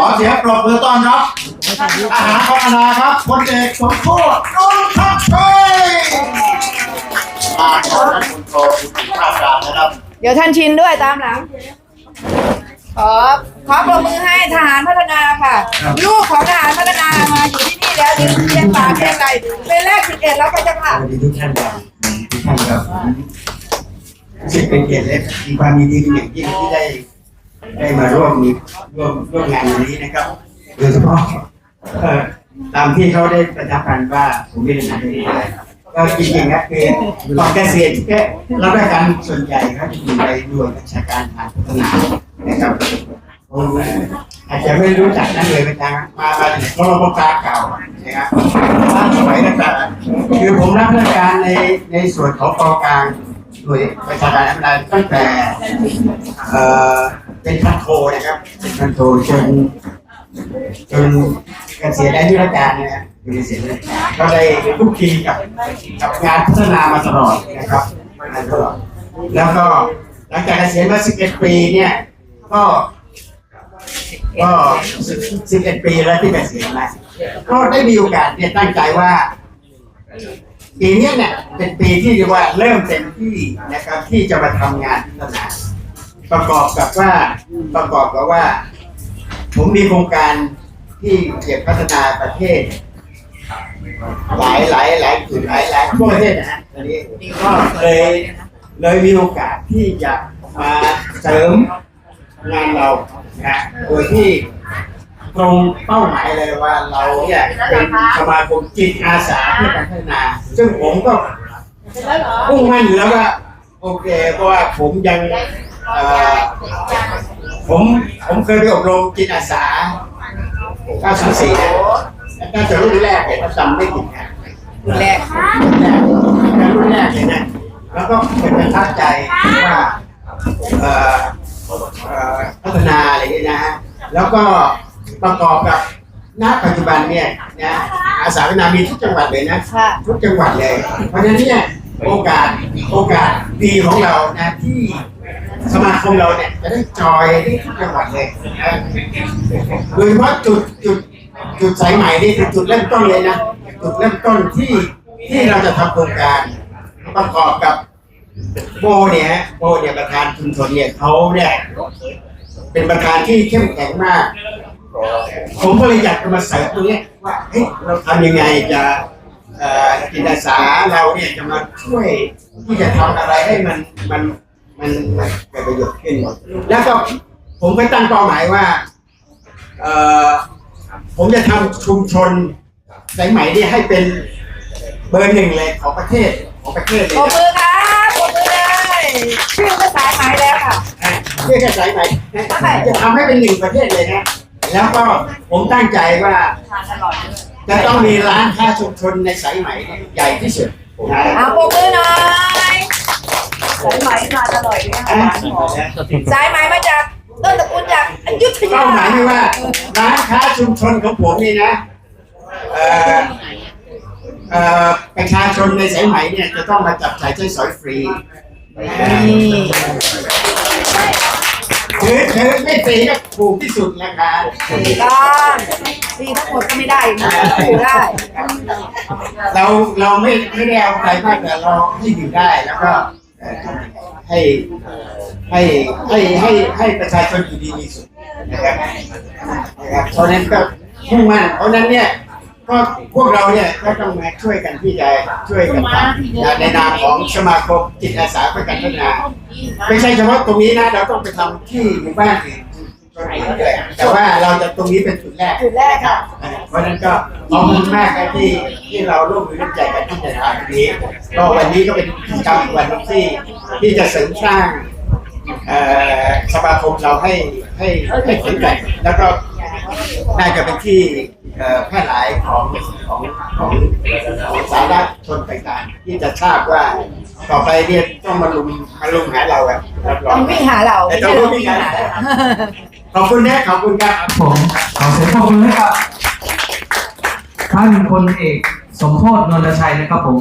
ขอเสียงปรบมือต้อนรับ อาหารพัฒนาครับพลเอกสมโภชนุ่นทัพชัยมาขอท่านคุณโตคุณข้าการนะครับ เดี๋ยวท่านชินด้วยตามหลัง ขอขอปรบมือให้ทหารพัฒนาค่ะ ลูกของทหารพัฒนามาอยู่ที่นี่แล้วเรียนเรียนป่าเรียนไรเป็นแรกสิบเอ็ดแล้วก็จะผ่าสวัสดีทุกท่านครับทุกท่านครับรู้สึกเป็นเกียรติและมีความยินดีเป็นอย่างยิ่งที่ได้ ได้มาร่วมร่วมร่วมงานวันนี้นะครับโดยเฉพาะตามที่เขาได้ประชาพันธ์ว่าผมไม่ได้ทำเองก็จริงๆครับคือตอนเกษียณแค่รับราชการส่วนใหญ่ครับจะอยู่ในหน่วยราชการทางพัฒนานะครับผมอาจจะไม่รู้จักนั่นเลยเป็นทางมามาถึงพลปกาเก่านะครับสมัยต่างๆคือผมรับราชการในในส่วนของกองกลางหน่วยประชาการธรรมดาตั้งแต่เอ่อ เป็นพันโทนะครับเป็นพันโทจนจนเกษียณอายุราชการนะครับอยู่ในเสียณก็ได้คุกคีกับกับงานพัฒนามาตลอดนะครับมาตลอดแล้วก็หลังจากเกษียณมา 11 ปีเนี่ยก็ก็11 ปีแล้วที่เกษียณมาก็ได้มีโอกาสเนี่ยตั้งใจว่าปีนี้เนี่ยเป็นปีที่เรียกว่าเริ่มเต็มที่นะครับที่จะมาทำงานพัฒนา ประกอบกับว่าประกอบกับว่า ผมมีโครงการที่เกี่ยวกับพัฒนาประเทศ หลายหลายหลายจุดหลายหลายทั่วประเทศนะฮะตอนนี้ก็เลยเลยมีโอกาสที่จะมาเสริมงานเรานะโดยที่ตรงเป้าหมายเลยว่าเราเนี่ยเป็นสมาคมจิตอาสาเพื่อการพัฒนา ซึ่งผมก็มุ่งมั่นอยู่แล้วว่าโอเคเพราะว่าผมยัง เอ่อผมผมเคยไปอบรมจิตอาสา 904นะน่าจะรุ่นแรกเลยถ้าจำไม่ผิดนะแรกรุ่นแรกเลยนะแล้วก็เป็นประทับใจว่าเอ่อเอ่อพัฒนาอะไรอย่างเงี้ยนะฮะแล้วก็ประกอบกับณปัจจุบันเนี่ยนะอาสาพัฒนามีทุกจังหวัดเลยนะค่ะ ทุกจังหวัดเลย เพราะฉะนั้นเนี่ยโอกาสโอกาสดีของเรานะที่ สมาคมเราเนี่ยจะได้จอยได้ทุกจังหวัดเลยโดยเฉพาะจุดจุดจุดสายใหม่นี่คือจุดเริ่มต้นเลยนะจุดเริ่มต้นที่ที่เราจะทำโครงการประกอบกับโบเนี่ยโบเนี่ยประธานชุมชนเนี่ยเขาเนี่ยเป็นประธานที่เข้มแข็งมาก ผมก็เลยอยากจะมาเสริมตรงนี้ว่าเฮ้ยเราทำยังไงจะจิตอาสาเราเนี่ยจะมาช่วยที่จะทำอะไรให้มันมัน มันมันเกิดประโยชน์ขึ้นแล้วก็ผมก็ตั้งเป้าหมายว่า เอ่อผมจะทำชุมชนสายไหมเนี่ยให้เป็นเบอร์หนึ่งเลยของประเทศของประเทศเลปรยบนะมือครับปรบมือเลยชื่อก็สายไหมแล้วค่ะเรียกแค่สายไหมนะจะทำให้เป็นหนึ่งประเทศเลยนะ แล้วก็ผมตั้งใจว่าจะต้องมีร้านค้าชุมชนในสายไหมเนี่ยใหญ่ที่สุดนะเอาปรบมือหน่อย สายไหมมาอร่อยด้วยค่ะสายไหมมาจากต้นตระกูลจากอยุธยาเป้าหมายที่ว่าร้านค้าชุมชนของผมนี่นะเอ่อเอ่อประชาชนในสายไหมเนี่ยจะต้องมาจับจ่ายใช้สอยฟรีนี่คือคือไม่ฟรีก็ถูกที่สุดราคาถูกต้องดีทั้งหมดก็ไม่ได้นะอยู่ได้ เราเราไม่ไม่ได้เอาใครมากแต่เราให้อยู่ได้แล้วก็เอ่อ ให้ให้ให้ให้ให้ประชาชนอยู่ดีมีสุขนะครับนะครับเพราะนั้นก็มุ่งมั่นเพราะฉะนั้นเนี่ยก็พวกเราเนี่ยก็ต้องมาช่วยกันที่จะช่วยกันทำในนามของสมาคมจิตอาสาเพื่อการพัฒนา ไม่ใช่เฉพาะตรงนี้นะเราต้องไปทำที่หมู่บ้านอื่น ชุมชนอื่นด้วยแต่ว่าเราจะตรงนี้เป็นจุดแรกจุดแรกค่ะ เพราะฉะนั้นก็ขอบคุณมากครับที่ที่เราร่วมมือร่วมใจกันที่จะทำตรงนี้ ก็วันนี้ก็เป็นกิจกรรมวันหนึ่งที่ที่จะเสริมสร้างเอ่อสมาคมเราให้ให้ให้แข็งแกร่งแล้วก็น่าจะเป็นที่เอ่อแพร่หลายของของของของสาธารณชนต่างๆ ที่จะทราบว่า ต่อไปเนี่ยต้องมาลุมมาลุมหาเราอะรับรต้อองงวิ่งหาเราแต่ต้องวิ่งหาเราขอบคุณนะขอบคุณครับ ผมขอเสียงปรบมือให้กับท่านพลเอกสมโพธนนทชัยนะครับผม